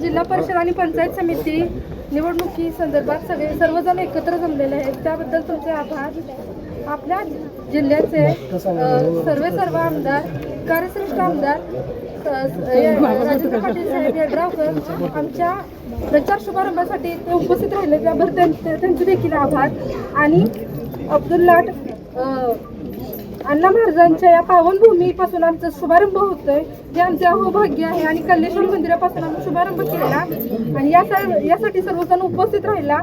जिल्हा परिषद आणि पंचायत समिती निवडणुकी संदर्भात सगळे सर्वजण एकत्र जमलेले आहेत. त्याबद्दल तुमचे आभार. आपल्या जिल्ह्याचे सर्वे सर्व आमदार कार्यश्रेष्ठ आमदार स- स- राजेंद्र पाटील साहेब यड्रावकर आमच्या प्रचार शुभारंभासाठी ते उपस्थित राहिले त्याबद्दल त्यां- त्यांचे देखील आभार. आणि अब्दुल लाट अण्णा महाराजांच्या या पावनभूमीपासून आमचा शुभारंभ होतोय हे आमचे अहोभाग्य आहे आणि कल्लेश्वर मंदिरापासून आम्ही शुभारंभ केला आणि या यासाठी सर्वजण उपस्थित राहिला.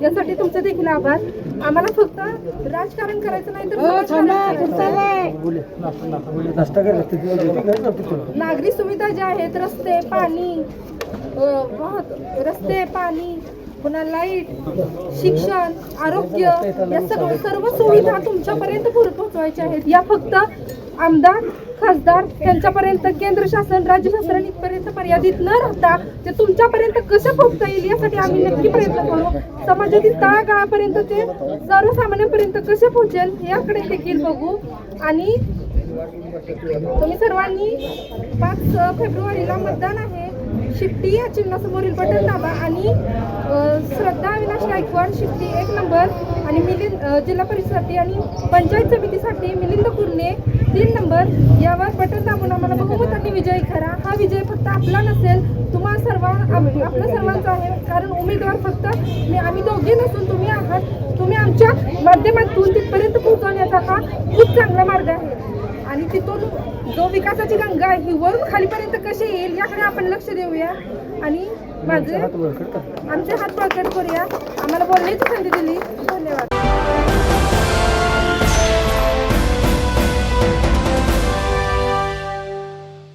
यासाठी तुमचे देखील आभार. आम्हाला फक्त राजकारण करायचं नाही तर आहे. नागरी सुविधा ज्या आहेत रस्ते पाणी रस्ते पाणी पुन्हा लाइट शिक्षण आरोग्य या सगळं सर्व सुविधा तुमच्यापर्यंत पोहोचवायच्या आहेत. या फक्त आमदार खासदार यांच्यापर्यंत केंद्र शासन राज्य शासन इथपर्यंत मर्यादित न राहता ते तुमच्यापर्यंत कसं पोहोचता येईल यासाठी आम्ही नक्की प्रयत्न करू. समाजातील तळागाळापर्यंत ते सर्वसामान्यांपर्यंत कसे पोहोचेल याकडे देखील बघू. आणि तुम्ही सर्वांनी पाच फेब्रुवारीला मतदान आहे. शिट्टी या चिन्हासमोरील बटन दाबा आणि गायकवाड शिफ्टी एक नंबर आणि मिलिंद जिल्हा परिषदसाठी आणि पंचायत समितीसाठी मिलिंद कुर्णे तीन नंबर. यावर बटन दाबून आम्हाला बहुमतांनी विजय करा हा विजय फक्त आपला नसेल तुम्हा सर्व आपला सर्वांचा आहे. कारण उमेदवार फक्त मी आम्ही दोघे नसून तुम्ही आहात. तुम्ही आमच्या माध्यमातून तिथपर्यंत पोहोचवण्याचा हा खूप चांगला मार्ग आहे. आणि तिथून जो विकासाची गंगा आहे ही वरून खालीपर्यंत कशी येईल याकडे आपण लक्ष देऊया. आणि माझे आमचे हात बळकट करूया. आम्हाला बोलण्याची संधी दिली.